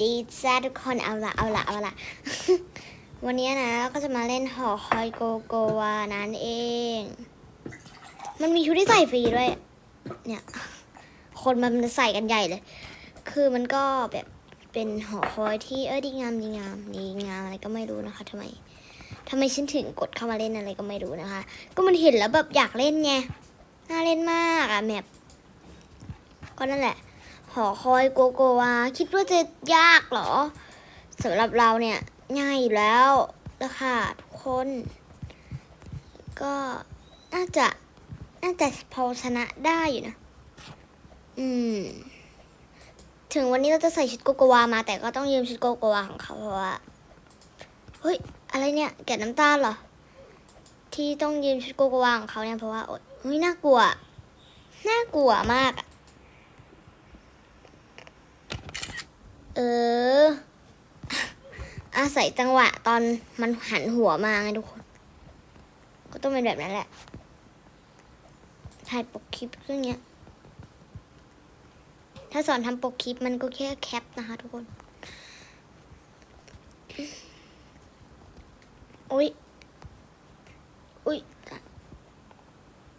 ดีจ้าทุกคนเอาละเอาละเอาละวันนี้นะเราก็จะมาเล่นหอคอยโกโกวานั่นเอง มันมีชุดที่ใส่ฟรีด้วย เนี่ย คนมันใส่กันใหญ่เลย คือมันก็แบบเป็นหอคอยที่เออดีงามดีงามดีงามอะไรก็ไม่รู้นะคะทำไมทำไมฉันถึงกดเข้ามาเล่นอะไรก็ไม่รู้นะคะ ก็มันเห็นแล้วแบบอยากเล่นไงน่าเล่นมากอะแมปก็นั่นแหละ หอคอยโกโกวาคิดว่าจะยากเหรอสำหรับเราเนี่ยง่ายอยู่แล้วแล้วค่ะทุกคน ก็น่าจะน่าจะพอชนะได้อยู่นะ อืม ถึงวันนี้เราจะใส่ชุดโกโกวามา แต่ก็ต้องยืมชุดโกโกวาของเขาเพราะว่าเฮ้ยอะไรเนี่ยแกะน้ำตาลเหรอ ที่ต้องยืมชุดโกโกวาของเขาเนี่ยเพราะว่าโอ๊ยเฮ้ยน่ากลัวน่ากลัวมากอะเออ อาศัยจังหวะตอนมันหันหัวมาไงทุกคน ก็ต้องเป็นแบบนั้นแหละ ถ่ายปกคลิปเรื่องเนี้ย ถ้าสอนทำปกคลิปมันก็แค่แคปนะคะทุกคน อุ๊ยอุ๊ย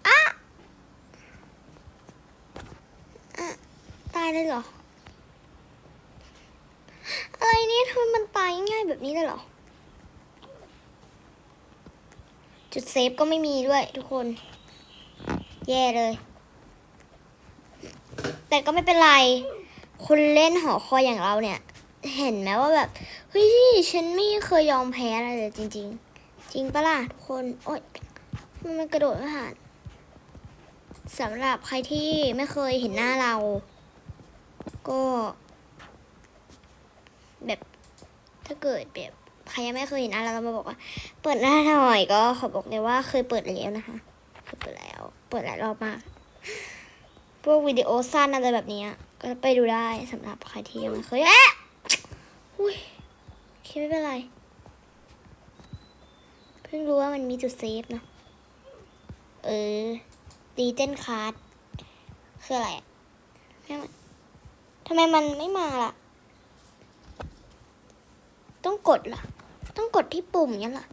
อะอะตายเลยเหรอ อะไรนี่ทำไมมันตายง่ายแบบนี้เลยเหรอ จุดเซฟก็ไม่มีด้วยทุกคน แย่เลย แต่ก็ไม่เป็นไร คนเล่นหอคอยอย่างเราเนี่ย เห็นไหมว่าแบบเฮ้ยฉันไม่เคยยอมแพ้อะไรเลยจริง ๆ จริงปะล่ะทุกคน โอ๊ยมันมันกระโดดไม่ผ่านสำหรับใครที่ไม่เคยเห็นหน้าเรา ก็ แบบถ้าเกิดแบบใครยังไม่เคยเห็นหน้าเรเรามาบอกว่า เปิดหน้าหน่อยก็ขอบอกเลยว่าเคยเปิดแล้วนะคะเคยเปิดแล้ว เปิดหลายรอบมากพวกวิดีโอสั้นอะไรแบบนี้ก็ไปดูได้สำหรับใครที่ยังไม่เคยเอ๊ะอุ้ยโอเคไม่เป็นไรเพิ่งรู้ว่ามันมีจุดเซฟนะเออดีเจนคาร์ดคืออะไรทำไมมันไม่มาล่ะ ต้องกดล่ะ ต้องกดที่ปุ่มเนี้ยล่ะ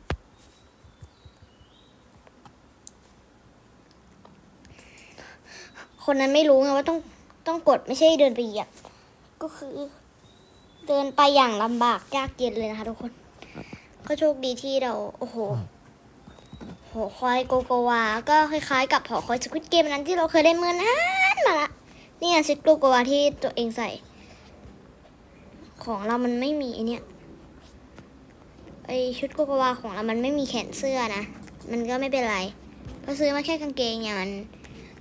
คนนั้นไม่รู้ไงว่าต้องต้องกดไม่ใช่เดินไปเหยียบก็คือ เดินไปอย่างลำบากยากเย็นเลยนะคะทุกคน ก็โชคดีที่เรา โอ้โหหอคอยโกโกวา ก็คล้ายๆ กับหอคอยสควิตเกมนั้นที่เราเคยเล่นเมื่อนานมาละนี่ไงชุดโกโกวาที่ตัวเองใส่ ของเรามันไม่มีไอเนี้ย ไอชุดโกโกวาของเรามันไม่มีแขนเสื้อนะ มันก็ไม่เป็นไร ก็ซื้อมาแค่กางเกงอย่างมัน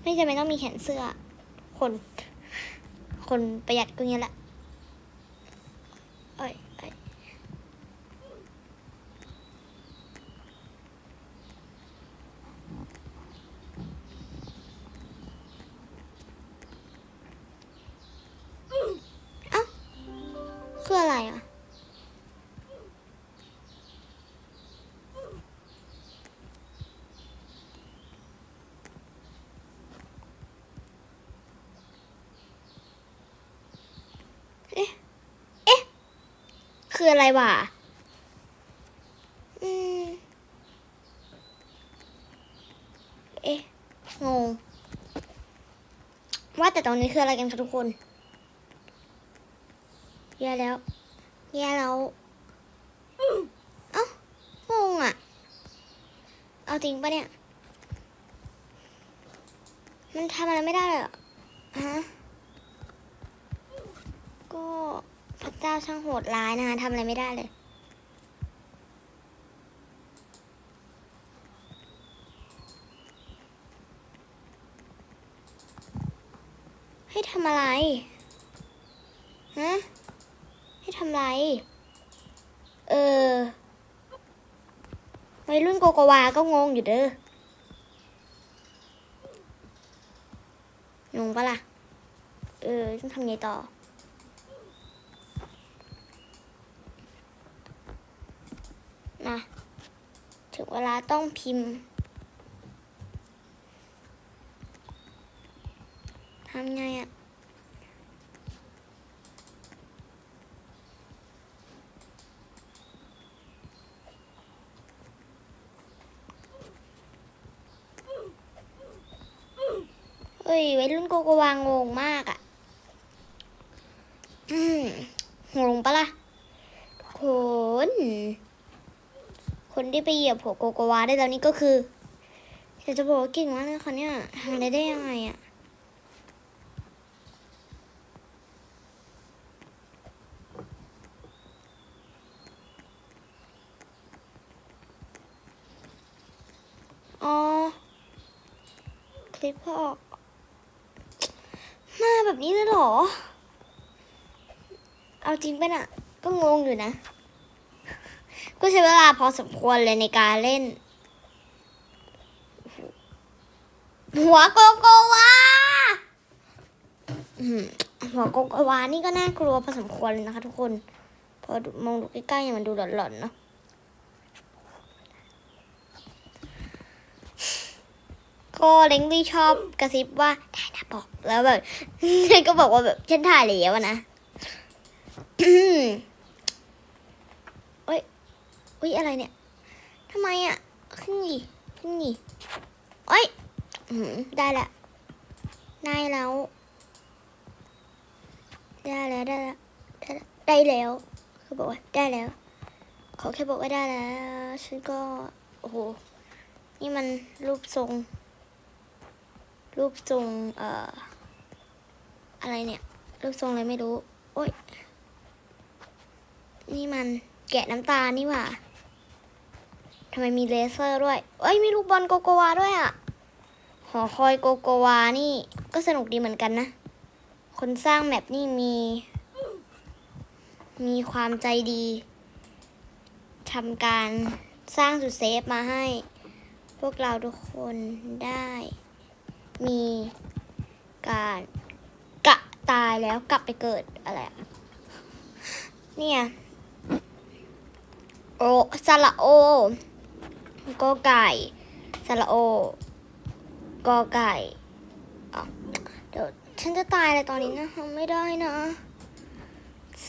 ไม่จำเป็นต้องมีแขนเสื้อ คน คนประหยัดก็เงี้ยแหละ เอ้ยเอ้ยเอ้า คืออะไรอะ คืออะไรวะอืมเอ๊ะ งง ว่าแต่ตรงนี้คืออะไรกันคะทุกคนแย่แล้วแย่แล้ว เอ้างงอะ เอาจริงปะเนี่ย มันทำอะไรไม่ได้เลยเหรอฮะก็ พระเจ้าช่างโหดร้ายนะคะทำอะไรไม่ได้เลยให้ทำอะไรฮะให้ทำอะไร เออวัยรุ่นโกโกวาก็งงอยู่เด้องงปะล่ะ เออ ต้องทำไงต่อ เวลาต้องพิมพ์ทำไงอะ่ะเฮ้ยไวัรุ่นโกโกวางงงมากอะ่ะ อืมงงปะละ่ะคน คนที่ไปเหยียบหัวโกโกวาได้แล้วนี่ก็คืออยากจะบอกว่าเก่งมากเลยค่ะเนี่ยทำได้ได้ยังไงอะอ๋อคลิปเขาออกหน้าแบบนี้เลยเหรอ เอาจริงปะน่ะ ก็งงอยู่นะ ก็ใช้เวลาพอสมควรเลยในการเล่น หัวโกโกวาหัวโกโกวานี่ก็น่ากลัวพอสมควรเลยนะคะทุกคน พอมองดูใกล้ๆเนี่ยมันดูหลอนๆเนาะก็เล้งลี่ชอบกระซิบว่าถ่ายหน้าปกแล้วแบบก็บอกว่าแบบฉันถ่ายแล้วนะ อุ้ยอะไรเนี่ยทำไมอะขึ้นงีขึ้นงีเอ้ยได้ละได้แล้ว ได้แล้วได้แล้วได้แล้วได้แล้วเขาบอกว่าได้แล้วขาแค่บอกว่าได้แล้ว ฉันก็โอ้โหนี่มันรูปทรง รูปทรงเอ่ออะไรเนี่ย รูปทรงอะไรไม่รู้ โอ้ย นี่มันแกะน้ำตานี่หว่า ทำไมมีเลเซอร์ด้วย เอ้ยมีลูกบอลโกโกวาด้วยอะ หอคอยโกโกวานี่ก็สนุกดีเหมือนกันนะ คนสร้างแมปนี่มี มีความใจดีทำการสร้างสุดเซฟมาให้ พวกเราทุกคนได้ มีการกะตายแล้วกลับไปเกิดอะไรอะเนี่ย โอสระโอ กอไก่สระโอกอไก่เดี๋ยวฉันจะตายเลยตอนนี้นะทำไม่ได้นะ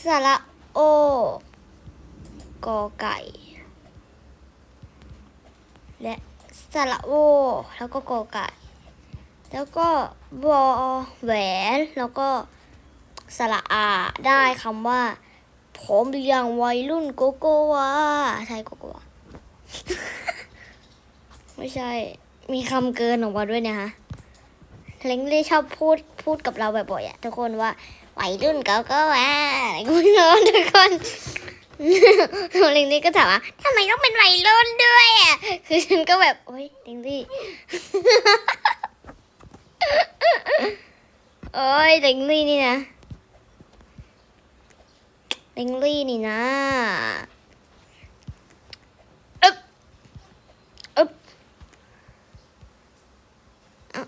สระโอกอไก่ และสระโอแล้วก็กอไก่ แล้วก็วอแหวนแล้วก็สระอาได้คำว่า ผมอยังวัยรุ่นโกโกวาใช่โกโกวา ไม่ใช่ มีคำเกินออกมาด้วยเนะคะเล้งลี่ชอบพูดพูดกับเราบ่อยๆอะทุกคนว่าวัยรุ่นโกโกวาอะไรก็ไม่รู้ทุกคนเล้งลี่ก็ถามว่าทำไมต้องเป็นวัยรุ่นด้วยอะคือฉันก็แบบ โอ๊ยเล้งลี่โอ้ยเล้งลี่นี่นะเล้งลี่นี่นะอึ๊บอึ๊บเอ้า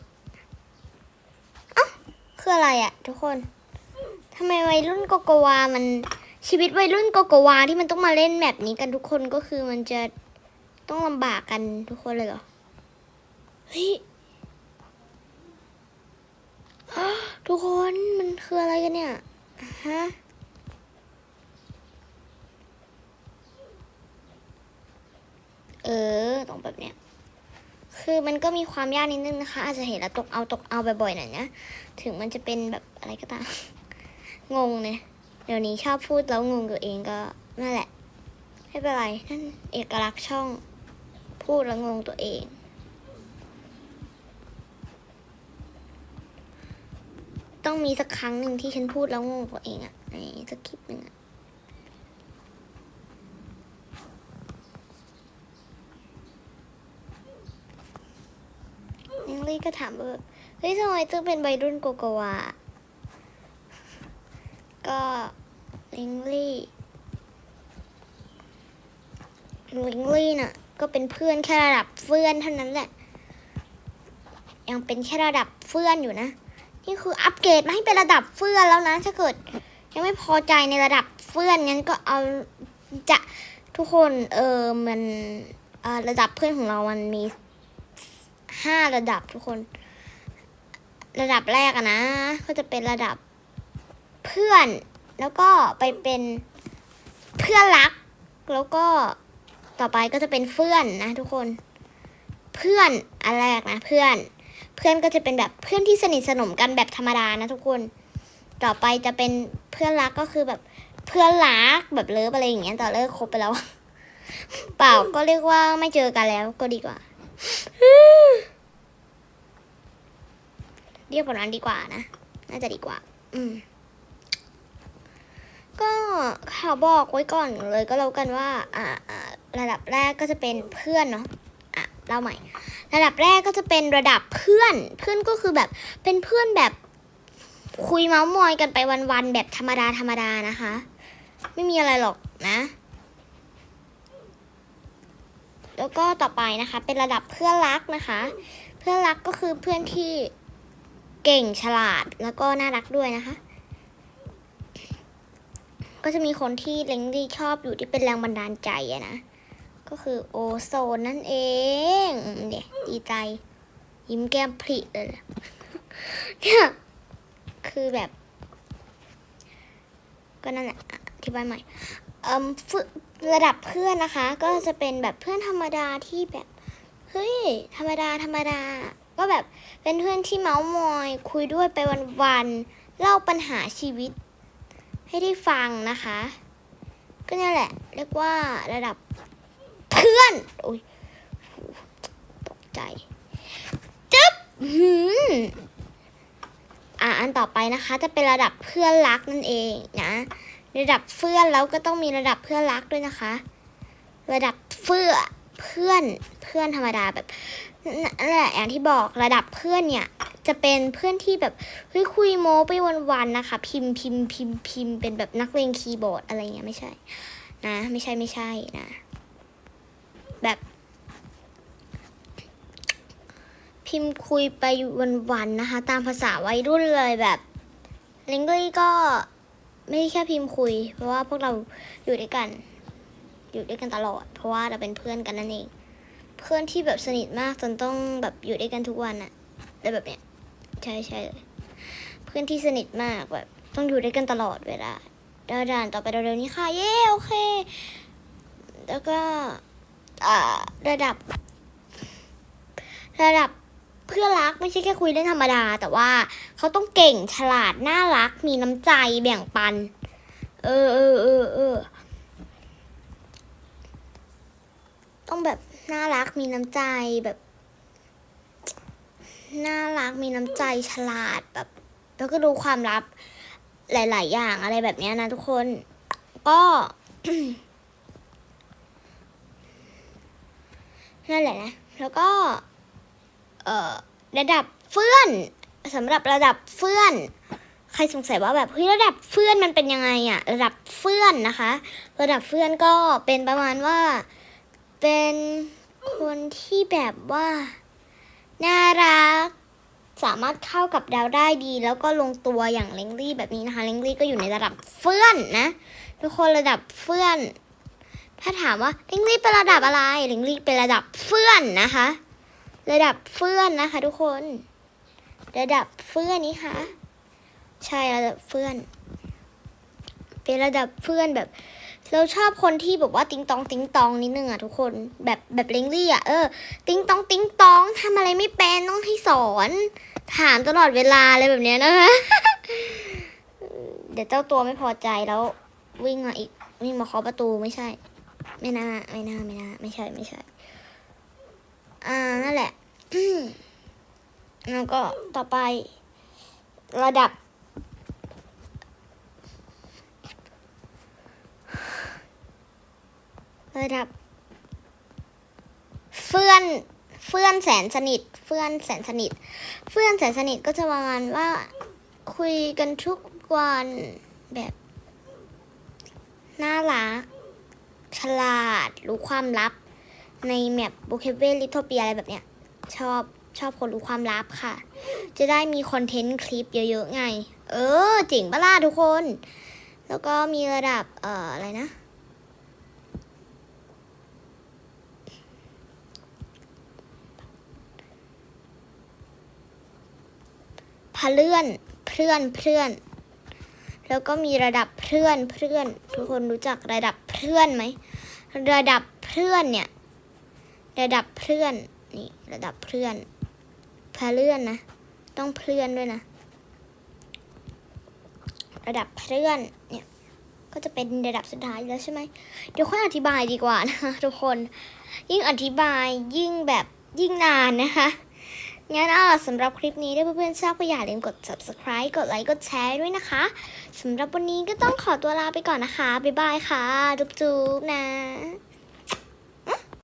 เอ้าคื อะไรอะทุกคนทำไมวัยรุ่นโกโกวา มันชีวิตวัยรุ่นโกโกวาที่มันต้องมาเล่นแบบนี้กันทุกคนก็คือมันจะต้องลำบากกันทุกคนเลยเหรอ เฮ้ย ทุกคนมันคืออะไรกันเนี่ยฮะเออตรงแบบเนี้ย คือมันก็มีความยากนิดนึงนะคะ อาจจะเห็นแล้วตกเอาตกเอาบ่อยๆหน่อยนะ ถึงมันจะเป็นแบบอะไรก็ตาม งงเนี่ย เดี๋ยวนี้ชอบพูดแล้วงงตัวเองก็นั่นแหละ ไม่เป็นไร นั่นเอกลักษณ์ช่อง พูดแล้วงงตัวเองต้องมีสักครั้งหนึ่งที่ฉันพูดแล้วงงตัวเองอะในสักคลิปหนึ่งอะนิง ลี่ก็ถามว่าเฮ้ยทำไมจึงเป็นวัยรุ่นโกโกวา ก็ลิงลี่ลิงลี่น่ะ ก็เป็นเพื่อนแค่ระดับเพื่อนเท่านั้นแหละ ยังเป็นแค่ระดับเพื่อนอยู่นะ นี่คืออัปเกรดมาให้เป็นระดับเฟื่อนแล้วนะ ถ้าเกิด ยังไม่พอใจในระดับเฟื่อนงั้นก็เอาจะทุกคนเออมันระดับเพื่อนของเรามันมี ห้าระดับทุกคน ระดับแรกอะนะ ก็จะเป็นระดับเพื่อน แล้วก็ไปเป็นเพื่อนรัก แล้วก็ต่อไปก็จะเป็นเพื่อนนะทุกคน เพื่อนอันแรกนะเพื่อน เพื่อนก็จะเป็นแบบเพื่อนที่สนิทสนมกันแบบธรรมดานะทุกคน ต่อไปจะเป็นเพื่อนรักก็คือแบบเพื่อนรักแบบเลิฟอะไรอย่างเงี้ยแต่เลิกคบไปแล้ว เปล่าก็เรียกว่าไม่เจอกันแล้วก็ดีกว่า เรียกแบบนั้นดีกว่านะ น่าจะดีกว่า อืม ก็ขอบอกไว้ก่อนเลยก็แล้วกันว่าอ่า อ่าระดับแรกก็จะเป็นเพื่อนเนาะอะเล่าใหม่ ระดับแรกก็จะเป็นระดับเพื่อน เพื่อนก็คือแบบเป็นเพื่อนแบบคุยเมาส์มอยกันไปวันๆแบบธรรมดาธรรมดานะคะ ไม่มีอะไรหรอกนะ แล้วก็ต่อไปนะคะ เป็นระดับเพื่อนรักนะคะ เพื่อนรักก็คือเพื่อนที่เก่งฉลาดแล้วก็น่ารักด้วยนะคะ ก็จะมีคนที่เล้งดีชอบอยู่ที่เป็นแรงบันดาลใจอะนะ ก็คือโอโซนนั่นเองเดี๋ยดีใจ ยิ้มแก้มพริเลยเนี่ยคือแบบ ก็นั่นแหละอะอธิบายใหม่เอ่ม ระดับเพื่อนนะคะ ก็จะเป็นแบบเพื่อนธรรมดาที่แบบเฮ้ยธรรมดาธรรมดา ก็แบบเป็นเพื่อนที่เมาส์มอย คุยด้วยไปวันๆเล่าปัญหาชีวิต ให้ได้ฟังนะคะ ก็เนี่ยแหละ เรียกว่าระดับเพื่อนโอ้ยตกใจจึ๊บหืมอะอันต่อไปนะคะ จะเป็นระดับเพื่อนรักนั่นเองนะ ระดับเพื่อนแล้วก็ต้องมีระดับเพื่อนรักด้วยนะคะ ระดับเพื่อเพื่อนเพื่อนธรรมดาแบบนั่นแหละอย่างที่บอกระดับเพื่อนเนี่ยจะเป็นเพื่อนที่แบบเฮ้ยคุยโม้ไปวันๆนะคะ พิมพ์พิมพ์พิมพ์พิมพ์เป็นแบบนักเลงคีย์บอร์ดอะไรเงี้ยไม่ใช่ นะ ไม่ใช่ไม่ใช่นะ แบบ พิมพ์คุยไปวันๆนะคะ ตามภาษาวัยรุ่นเลยแบบเล้งลี่ก็ ไม่แค่พิมพ์คุย เพราะว่าพวกเราอยู่ด้วยกัน อยู่ด้วยกันตลอด เพราะว่าเราเป็นเพื่อนกันนั่นเอง เพื่อนที่แบบสนิทมากจนต้องแบบอยู่ด้วยกันทุกวันอะแต่แบบเนี้ยใช่ใช่เลยเพื่อนที่สนิทมากแบบต้องอยู่ด้วยกันตลอดเวลาเดี๋ยวด่านต่อไปเร็วๆนี้ค่ะ เย้โอเค แล้วก็อ่าระดับ ระดับ เพื่อรักไม่ใช่แค่คุยเล่นธรรมดา แต่ว่าเขาต้องเก่งฉลาดน่ารัก มีน้ำใจแบ่งปัน เออเออเออเออต้องแบบน่ารักมีน้ำใจแบบน่ารักมีน้ำใจฉลาดแบบ แล้วก็รู้ความลับหลาย ๆ อย่างอะไรแบบนี้นะทุกคน ก็นั่นแหละนะ แล้วก็ เอ่อระดับเฟื่อนสำหรับระดับเฟื่อน ใครสงสัยว่าแบบเฮ้ยระดับเฟื่อนมันเป็นยังไงอะระดับเฟื่อนนะคะ ระดับเฟื่อนก็เป็นประมาณว่าเป็นคนที่แบบว่าน่ารักสามารถเข้ากับดาวได้ดี แล้วก็ลงตัวอย่างเลงลี่แบบนี้นะคะเลงลี่ก็อยู่ในระดับเฟื่อนนะทุกคนระดับเฟื่อน ถ้าถามว่าเลงลี่เป็นระดับอะไรเลงลี่เป็นระดับเฟื่อนนะคะ ระดับเฟื่อนนะคะ ทุกคน ระดับเฟื่อนนี้ค่ะ ใช่ระดับเฟื่อน เป็นระดับเฟื่อนแบบ เราชอบคนที่แบบว่าติ๊งตองติ๊งตองนิดนึงอะทุกคน แบบแบบเลงลี่อะเออ ติ๊งตองติ๊งตองทำอะไรไม่เป็นต้องให้สอน ถามตลอดเวลาอะไรแบบเนี้ยนะคะ เดี๋ยวเจ้าตัวไม่พอใจแล้ววิ่งมาอีกวิ่งมาเคาะประตูไม่ใช่ ไม่น่าไม่น่าไม่น่าไม่ใช่ไม่ใช่ อ่านั่นแหละแล้วก็ต่อไประดับ ระดับ เฟื่อนเฟื่อนแสนสนิท เฟื่อนแสนสนิท เฟื่อนแสนสนิทก็จะประมาณว่าคุยกันทุกวันแบบน่ารัก ฉลาด รู้ความลับ ในแมปโบเคเวลิทโทเปียอะไรแบบเนี้ย ชอบชอบคนรู้ความลับค่ะ จะได้มีคอนเทนต์คลิปเยอะๆไง เออเจ๋งปะล่ะทุกคน แล้วก็มีระดับ เอ่อ อะไรนะพเลื่อนเพื่อนเพื่อน แล้วก็มีระดับเพื่อนเพื่อน ทุกคนรู้จักระดับเพื่อนไหม ระดับเพื่อนเนี่ย ระดับเพื่อน นี่ระดับเพื่อนพาเลื่อนนะ ต้องเพื่อนด้วยนะ ระดับเพื่อนเนี่ยก็จะเป็นระดับสุดท้ายแล้วใช่ไหมเดี๋ยวค่อยอธิบายดีกว่านะคะทุกคน ยิ่งอธิบายยิ่งแบบยิ่งนานนะคะงั้นเอาล่ะสำหรับคลิปนี้ถ้าเพื่อนๆชอบก็อย่าลืมกด subscribe กดไลค์กดแชร์ด้วยนะคะสำหรับวันนี้ก็ต้องขอตัวลาไปก่อนนะคะ บ๊ายบายค่ะ จุ๊บๆนะ